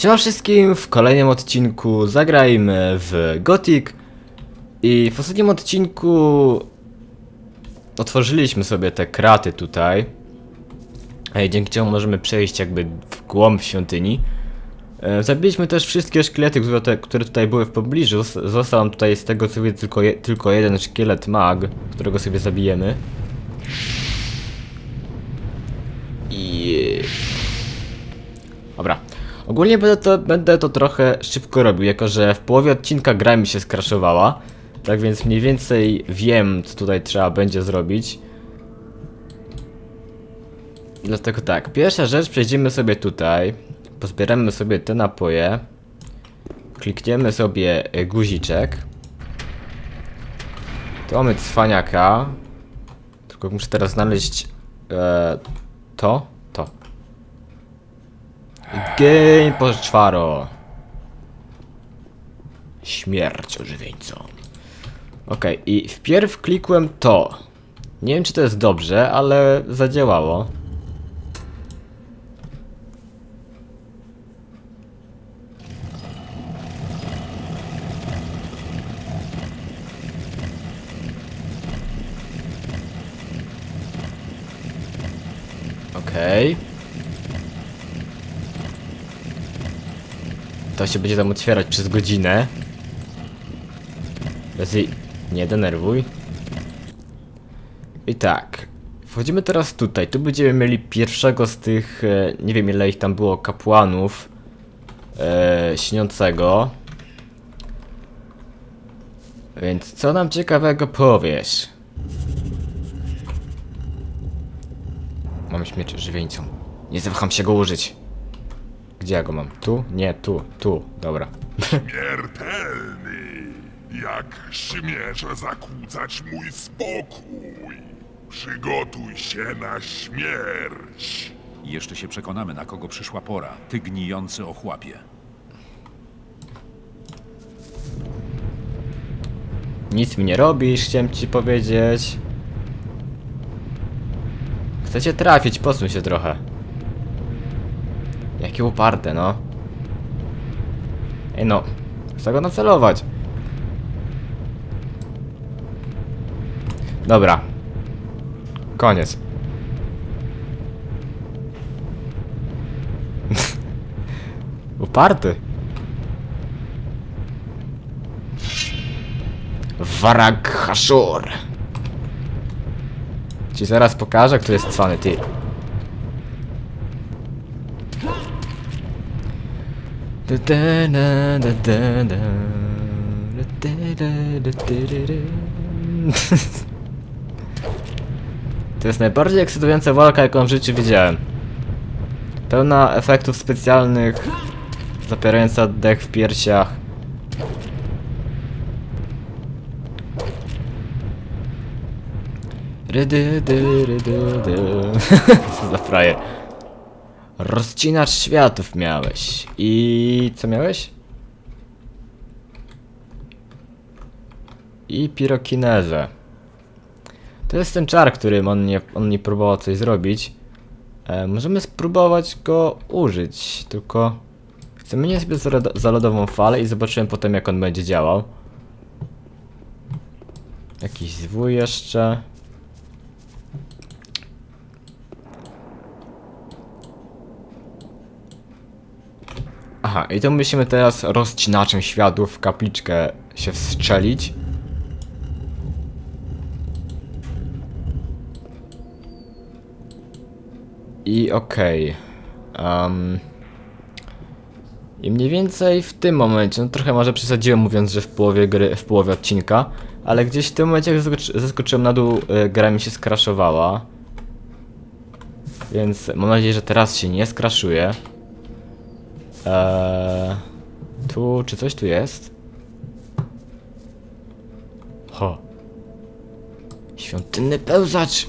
Siema wszystkim, w kolejnym odcinku zagrajmy w Gothic i w ostatnim odcinku otworzyliśmy sobie te kraty tutaj dzięki czemu możemy przejść jakby w głąb świątyni E, Zabiliśmy też wszystkie szkielety, które tutaj, były w pobliżu. Zos- Został tutaj z tego co widzę tylko, je, tylko jeden szkielet mag, którego sobie zabijemy. I... Dobra. Ogólnie będę to, będę to trochę szybko robił, jako że w połowie odcinka gra mi się skraszowała. Tak więc mniej więcej wiem, co tutaj trzeba będzie zrobić. Dlatego tak, pierwsza rzecz, przejdziemy sobie tutaj, pozbieramy sobie te napoje, klikniemy sobie e, guziczek. Tu mamy cwaniaka, tylko muszę teraz znaleźć e, to, to. Game poczwaro. Śmierć ożywieńcom. Okej, i wpierw klikłem to. Nie wiem, czy to jest dobrze, ale zadziałało. Okej. To się będzie tam otwierać przez godzinę. Lezy, nie denerwuj. I tak. Wchodzimy teraz tutaj. Tu będziemy mieli pierwszego z tych, e, nie wiem ile ich tam było, kapłanów e, śniącego. Więc co nam ciekawego powiesz? Mam śmierć żywieńcą. Nie zawaham się go użyć. Gdzie ja go mam? Tu? Nie, tu, tu. Dobra. Śmiertelny! Jak śmiesz zakłócać mój spokój? Przygotuj się na śmierć! Jeszcze się przekonamy, na kogo przyszła pora. Ty gnijący ochłapie. Nic mi nie robisz, chciałem ci powiedzieć. Chcecie trafić, posuń się trochę. Jakie uparte, no. Ej no, chcę go nacelować. Dobra. Koniec. uparty. Warag Hashur. Ci zaraz pokażę, kto jest cwany, ty. Da, da, da, da, da, da. Da, da, da, da, da, da. To jest najbardziej ekscytująca walka, jaką w życiu widziałem. Pełna efektów specjalnych, zapierająca dech w piersiach. Rydy, dy, dy. Co za frajer. Rozcinacz światów miałeś. I co miałeś? I pirokinezę. To jest ten czar, którym on nie, on nie próbował coś zrobić. E, możemy spróbować go użyć, tylko nie sobie za, lodową falę i zobaczymy potem jak on będzie działał. Jakiś zwój jeszcze. Aha, i to musimy teraz rozcinaczem światów w kapliczkę się wstrzelić. I okej. em, I mniej więcej w tym momencie, no trochę może przesadziłem mówiąc, że w połowie gry, w połowie odcinka, ale gdzieś w tym momencie jak zeskoczyłem na dół, y, gra mi się skraszowała. Więc mam nadzieję, że teraz się nie skraszuje. Eee, tu, czy coś tu jest? Ho. Świątynny pełzacz!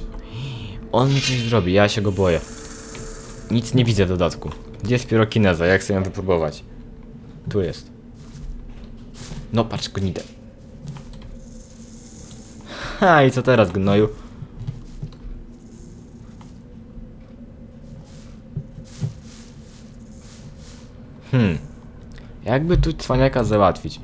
On mi coś zrobi, ja się go boję. Nic nie widzę w dodatku. Gdzie jest pirokineza? Jak chcę ją wypróbować? Tu jest. No patrz, gnidę. Ha, i co teraz, gnoju? Hmm. Jakby tu cwaniaka załatwić?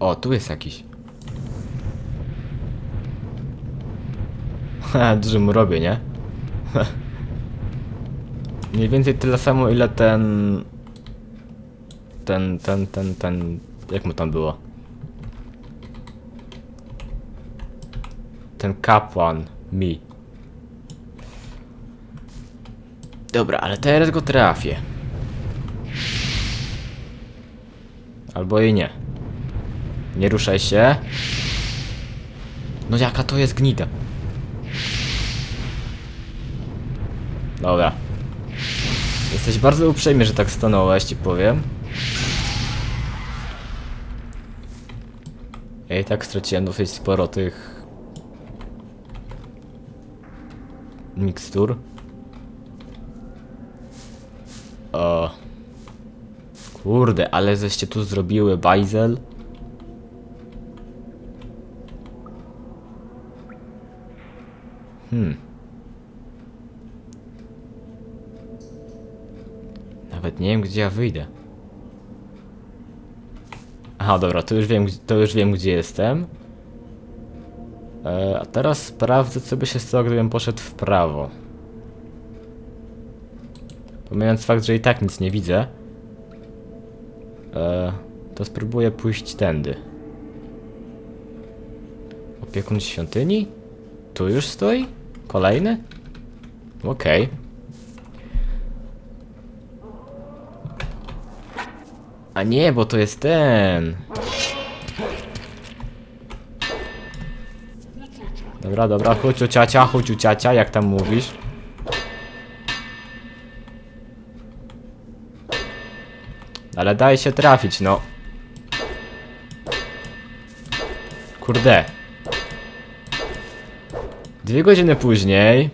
O, tu jest jakiś. Ha, dużo mu robię, nie? Mniej więcej tyle samo, ile ten... Ten, ten, ten, ten... Jak mu tam było? Ten kapłan. Mi. Dobra, ale teraz go trafię. Albo i nie. Nie ruszaj się. No jaka to jest gnida. Dobra. Jesteś bardzo uprzejmy, że tak stanąłeś, ci powiem. Ja i tak straciłem dosyć sporo tych... Mikstur. O. Kurde, ale żeście tu zrobiły bajzel. Hmm. Nawet nie wiem, gdzie ja wyjdę. Aha, dobra, to już wiem, to już wiem, gdzie jestem. E, a teraz sprawdzę, co by się stało, gdybym poszedł w prawo. Pomijając fakt, że i tak nic nie widzę, e, to spróbuję pójść tędy. Opiekun świątyni? Tu już stoi? Kolejny? Okej. A nie, bo to jest ten. Dobra, dobra, chodź u ciacia, chodź u ciacia, jak tam mówisz. Ale daj się trafić, no. Kurde. Dwie godziny później.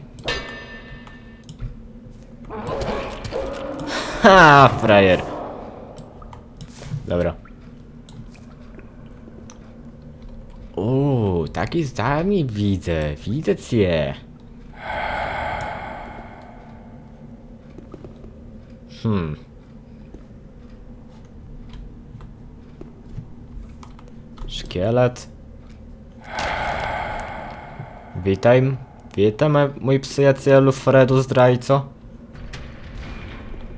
Ha, frajer. Dobra. Uuu, taki z nami widzę, widzę cię. Hmm. Szkielet. Witaj, witam e, mój przyjacielu Fredu zdrajco.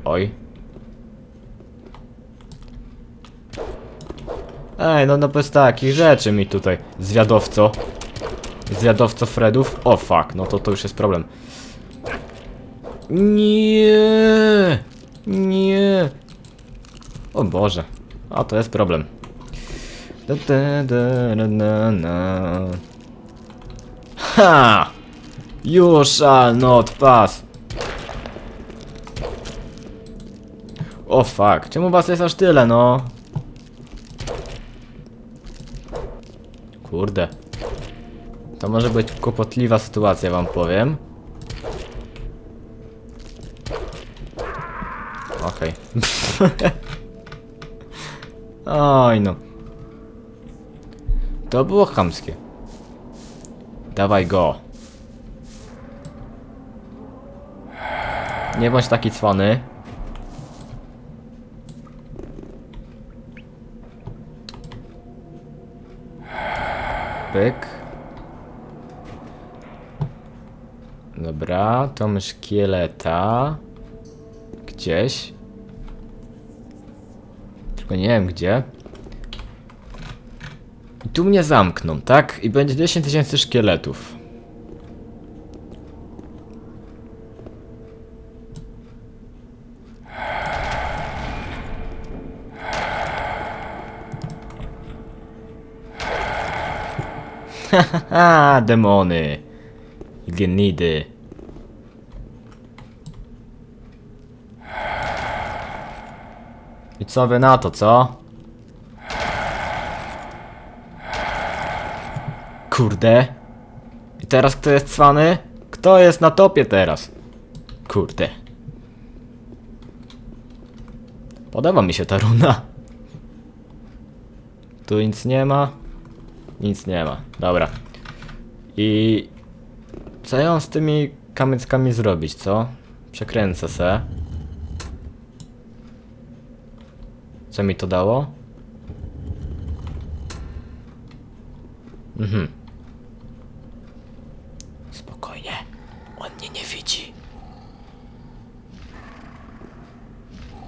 Oj. Ej, no no bez takich rzeczy mi tutaj, zwiadowco. Zwiadowco Fredów. O fuck, no to to już jest problem. Nie, nie. O Boże, a to jest problem. Da, da, da, da, na, na. Ha! You shall not pass. O fuck, czemu was jest aż tyle, no? Kurde. To może być kłopotliwa sytuacja, wam powiem. Okej. Oj no. To było chamskie. Dawaj go. Nie bądź taki cwany. Pyk. Dobra, tom szkieleta. Gdzieś. Tylko nie wiem gdzie. Tu mnie zamkną, tak? I będzie 10 tysięcy szkieletów. Haha, demony. Gnidy. I co wy na to, co? Kurde. I teraz kto jest cwany? Kto jest na topie teraz? Kurde. Podoba mi się ta runa. Tu nic nie ma. Nic nie ma. Dobra. I Co ja mam z tymi kamyczkami zrobić, co? Przekręcę se. Co mi to dało? Mhm. Spokojnie. On mnie nie widzi.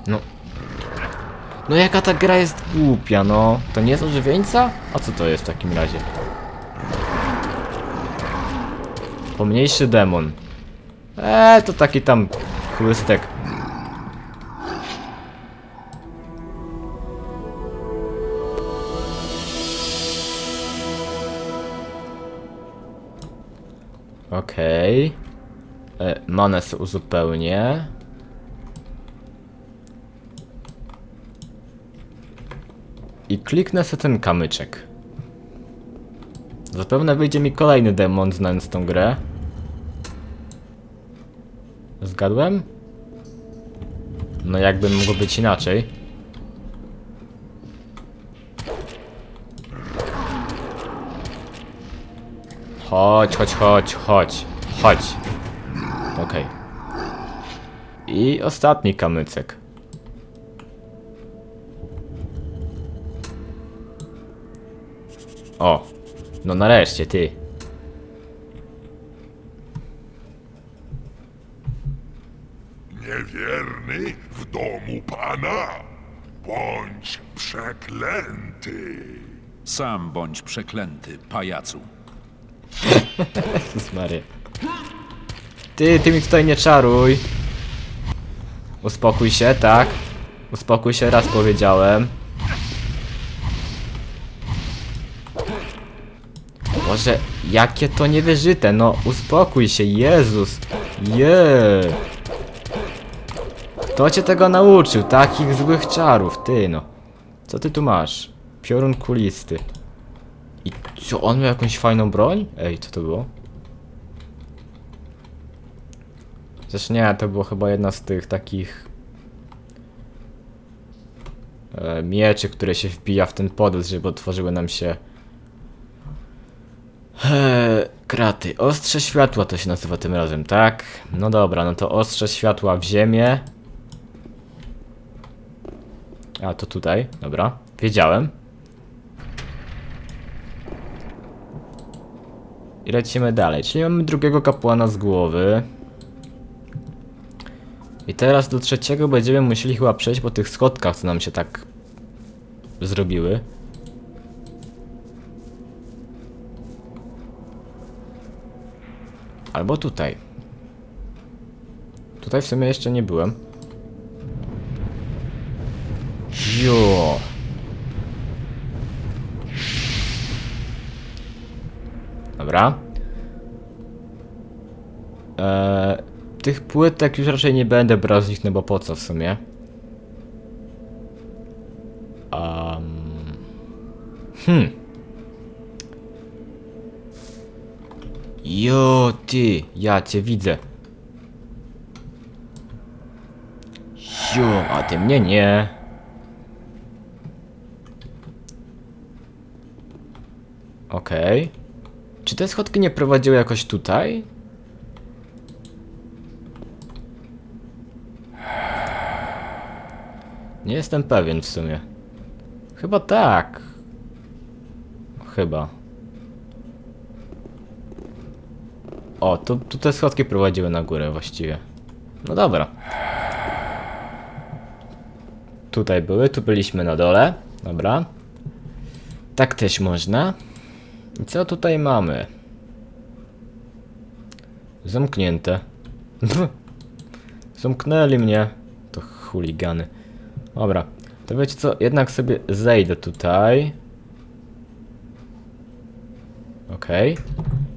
No. No jaka ta gra jest głupia, no. To nie jest ożywieńca? A co to jest w takim razie? Pomniejszy demon. Eee, to taki tam chłystek. Okej. Okay. Manę sobie uzupełnię. I kliknę sobie ten kamyczek. Zapewne wyjdzie mi kolejny demon znając tą grę. Zgadłem? No jakby mogło być inaczej. Chodź, chodź, chodź, chodź, chodź. Okej. I ostatni kamycek. O, no nareszcie ty. Niewierny w domu pana. Bądź przeklęty. Sam bądź przeklęty, pajacu. Jezus Maria. Ty, ty mi tutaj nie czaruj. Uspokój się, tak? Uspokój się, raz powiedziałem. Boże, jakie to niewyżyte, no uspokój się, Jezus. Je. Kto cię tego nauczył? Takich złych czarów, ty no. Co ty tu masz? Piorun kulisty. I co, on miał jakąś fajną broń? Ej, co to było? Zresztą nie, to było chyba jedna z tych takich e, mieczy, które się wbija w ten podest, żeby otworzyły nam się kraty. Ostrze światła to się nazywa tym razem, tak? No dobra, no to ostrze światła w ziemię. A, to tutaj, dobra. Wiedziałem. I lecimy dalej, czyli mamy drugiego kapłana z głowy. I teraz do trzeciego będziemy musieli chyba przejść po tych schodkach, co nam się tak zrobiły. Albo tutaj. Tutaj w sumie jeszcze nie byłem. Jo. Dobra. Eee, tych płytek już raczej nie będę brał z nich, no bo po co w sumie? Um. Hmm. Jo, ty, ja cię widzę. Jo, a ty mnie nie. Okej. Czy te schodki nie prowadziły jakoś tutaj? Nie jestem pewien w sumie. Chyba tak. Chyba. O, tu, tu te schodki prowadziły na górę właściwie. No dobra. Tutaj były, tu byliśmy na dole. Dobra. Tak też można. I co tutaj mamy? Zamknięte. Zamknęli mnie. To chuligany. Dobra. To wiecie co? Jednak sobie zejdę tutaj. Okej.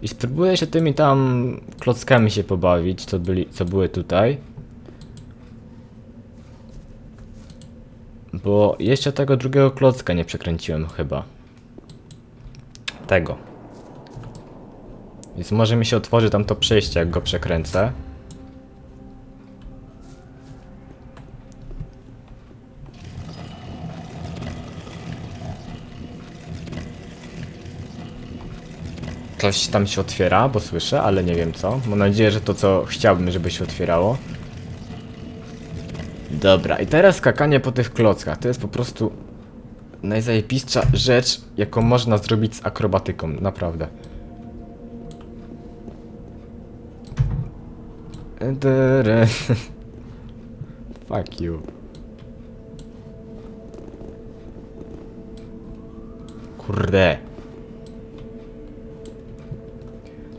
I spróbuję się tymi tam klockami się pobawić, co, byli, co były tutaj. Bo jeszcze tego drugiego klocka nie przekręciłem chyba. Tego. Więc może mi się otworzy tam to przejście, jak go przekręcę. Coś tam się otwiera, bo słyszę, ale nie wiem co. Mam nadzieję, że to co chciałbym, żeby się otwierało. Dobra, i teraz skakanie po tych klockach. To jest po prostu najzajepistsza rzecz, jaką można zrobić z akrobatyką, naprawdę. Fuck you. Kurde.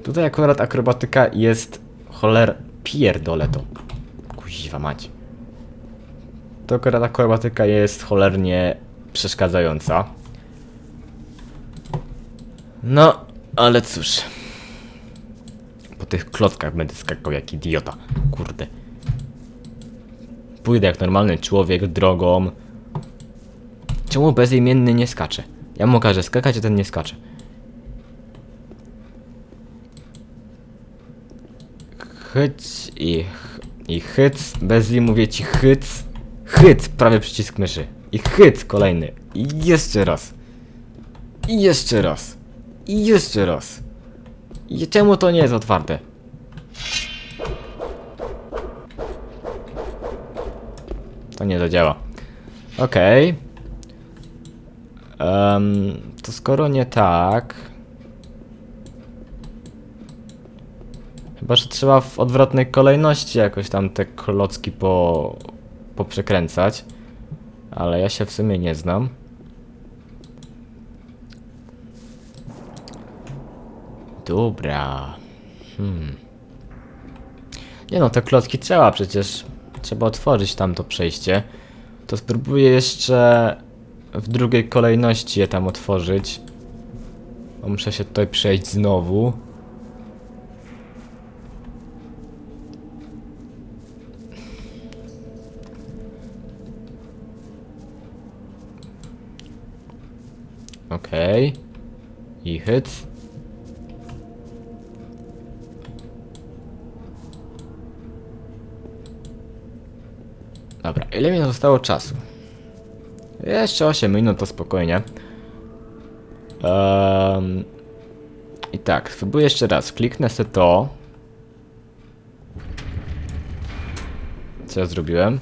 Tutaj akurat akrobatyka jest choler... Pierdolę to. Kuźwa mać. To akurat akrobatyka jest cholernie przeszkadzająca. No, ale cóż. Po tych klockach będę skakał jak idiota. Kurde. Pójdę jak normalny człowiek drogą. Czemu bezimienny nie skacze? Ja mu każę skakać, a ten nie skacze. Chyć i, i chyc. Bez i mówię ci chyc. Chyc, prawie przycisk myszy. I chyc kolejny. I jeszcze raz. I jeszcze raz. I jeszcze raz. I czemu to nie jest otwarte? To nie zadziała. Okej. Em, to skoro nie tak... Chyba, że trzeba w odwrotnej kolejności jakoś tam te klocki po... poprzekręcać. Ale ja się w sumie nie znam. Dobra. Hmm. Nie no, te klocki trzeba przecież. Trzeba otworzyć tam to przejście. To spróbuję jeszcze w drugiej kolejności je tam otworzyć. Bo muszę się tutaj przejść znowu. Okej. I hyc. Dobra, ile mi zostało czasu? Jeszcze 8 minut to spokojnie. Um, I tak, spróbuję jeszcze raz. Kliknę sobie to. Co ja zrobiłem?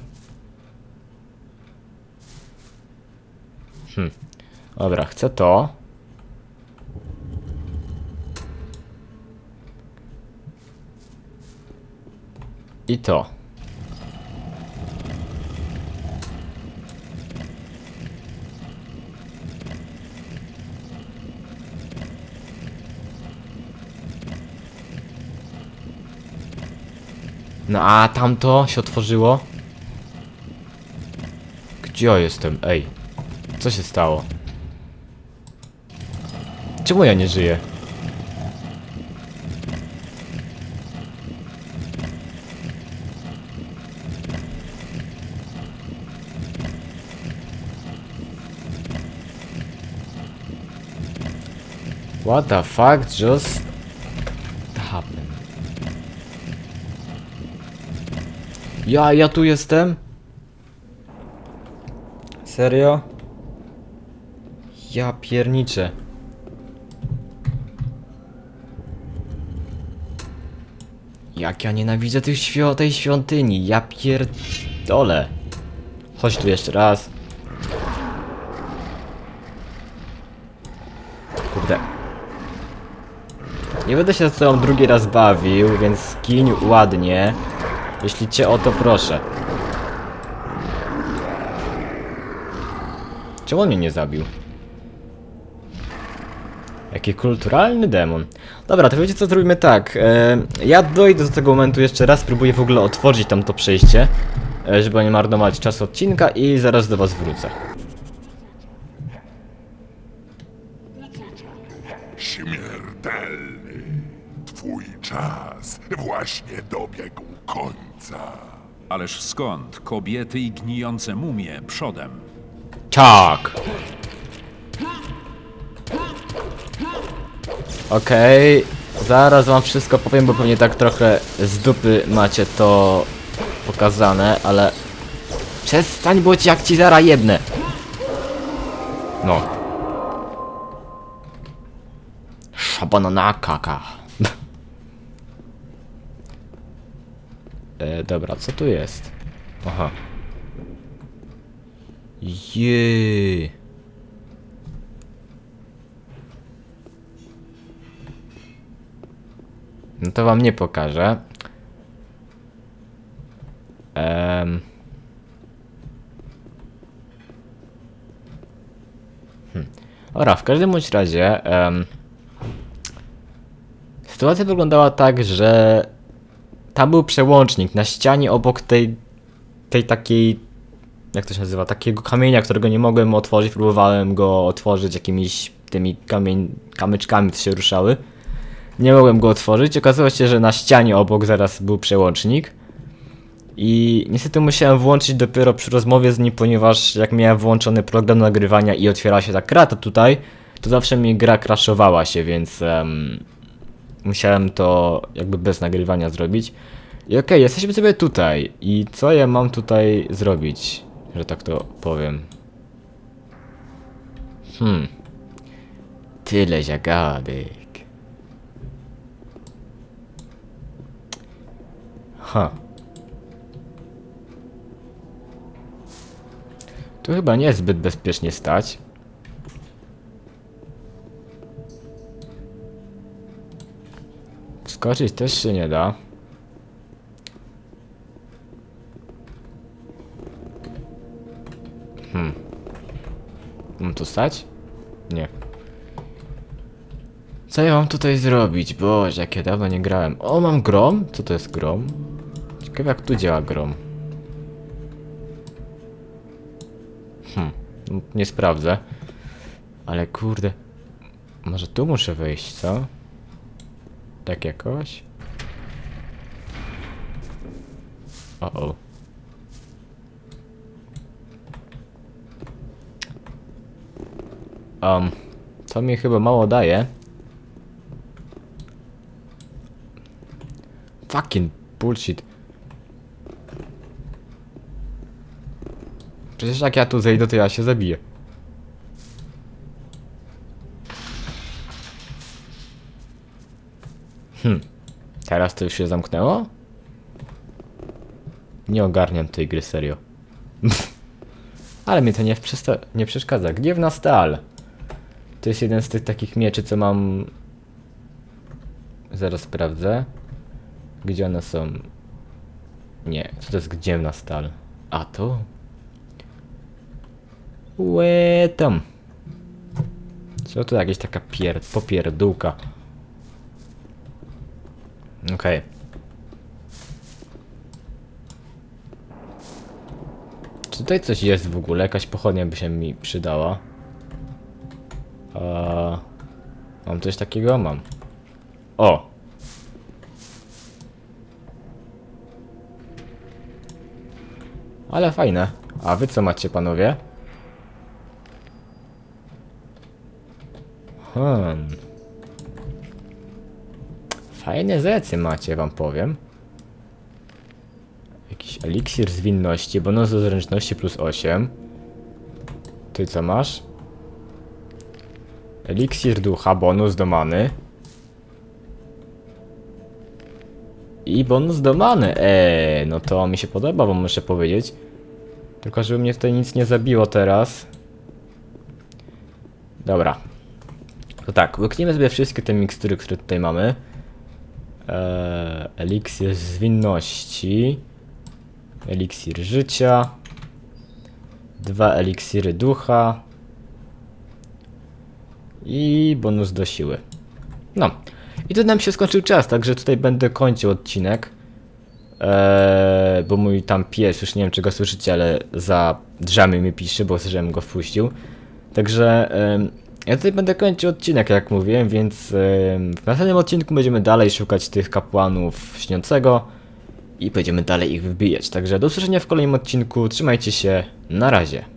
Hmm. Dobra, chcę to. I to. No a tamto się otworzyło. Gdzie ja jestem? Ej. Co się stało? Czemu ja nie żyję? What the fuck just happened? Ja, ja tu jestem? Serio? Ja pierniczę. Jak ja nienawidzę tych świ tej świątyni, ja pierdolę. Chodź tu jeszcze raz. Kurde. Nie będę się z tobą drugi raz bawił, więc skiń ładnie. Jeśli cię o to proszę. Czemu on mnie nie zabił? Jaki kulturalny demon. Dobra, to wiecie co zrobimy tak. E, ja dojdę do tego momentu jeszcze raz, spróbuję w ogóle otworzyć tam to przejście, e, żeby nie marnować czasu odcinka i zaraz do was wrócę. Śmiertelny. Twój czas właśnie dobiegł końca. Ależ skąd? Kobiety i gnijące mumie przodem. Tak. Okej, zaraz wam wszystko powiem, bo pewnie tak trochę z dupy macie to pokazane, ale... Przestań, bo ci jak ci zara jedne. No. Szabanana kaka. e, dobra, co tu jest? Aha. Jej. No to wam nie pokażę. Em. Hmm. Ora, w każdym bądź razie em, sytuacja wyglądała tak, że tam był przełącznik na ścianie obok tej, tej takiej, jak to się nazywa, takiego kamienia, którego nie mogłem otworzyć, próbowałem go otworzyć jakimiś tymi kamień, kamyczkami, co się ruszały. Nie mogłem go otworzyć. Okazało się, że na ścianie obok zaraz był przełącznik. I niestety musiałem włączyć dopiero przy rozmowie z nim, ponieważ jak miałem włączony program nagrywania i otwiera się ta krata tutaj, to zawsze mi gra crashowała się, więc em, musiałem to jakby bez nagrywania zrobić. I okej, jesteśmy sobie tutaj. I co ja mam tutaj zrobić, że tak to powiem? Hmm. Tyle zagadek. Ha. Tu chyba nie jest zbyt bezpiecznie stać. Skoczyć też się nie da. Hmm. Mam tu stać? Nie. Co ja mam tutaj zrobić? Boże, jak ja dawno nie grałem. O, mam grom? Co to jest grom? Ciekawe jak tu działa grom. No, nie sprawdzę. Ale kurde. Może tu muszę wejść, co? Tak jakoś? O, o. Um, to mi chyba mało daje. Fucking bullshit. Przecież jak ja tu zejdę, to ja się zabiję. Hm. Teraz to już się zamknęło? Nie ogarniam tej gry serio. Ale mnie to nie, nie przeszkadza. Gniewna stal. To jest jeden z tych takich mieczy, co mam... Zaraz sprawdzę. Gdzie one są? Nie, co to jest gniewna stal? A to? Łe tam. Co to jakieś taka pier... popierdółka? Okej. Czy tutaj coś jest w ogóle? Jakaś pochodnia by się mi przydała. A... Mam coś takiego? Mam. O! Ale fajne. A wy co macie, panowie? Hmm. Fajne zecy macie, wam powiem. Jakiś eliksir zwinności, bonus do zręczności plus 8. Ty co masz? Eliksir ducha, bonus do many. I bonus do many. Eee, no to mi się podoba, bo muszę powiedzieć. Tylko żeby mnie tutaj nic nie zabiło teraz. Dobra. To tak, łykniemy sobie wszystkie te mikstury, które tutaj mamy. Eee, eliksir zwinności. Eliksir życia. Dwa eliksiry ducha. I bonus do siły. No. I tu nam się skończył czas, także tutaj będę kończył odcinek. Eee, bo mój tam pies, już nie wiem czy go słyszycie, ale za drzwiami mi pisze, bo żebym go wpuścił. Także em, ja tutaj będę kończył odcinek, jak mówiłem, więc w następnym odcinku będziemy dalej szukać tych kapłanów śniącego i będziemy dalej ich wybijać. Także do usłyszenia w kolejnym odcinku, trzymajcie się, na razie.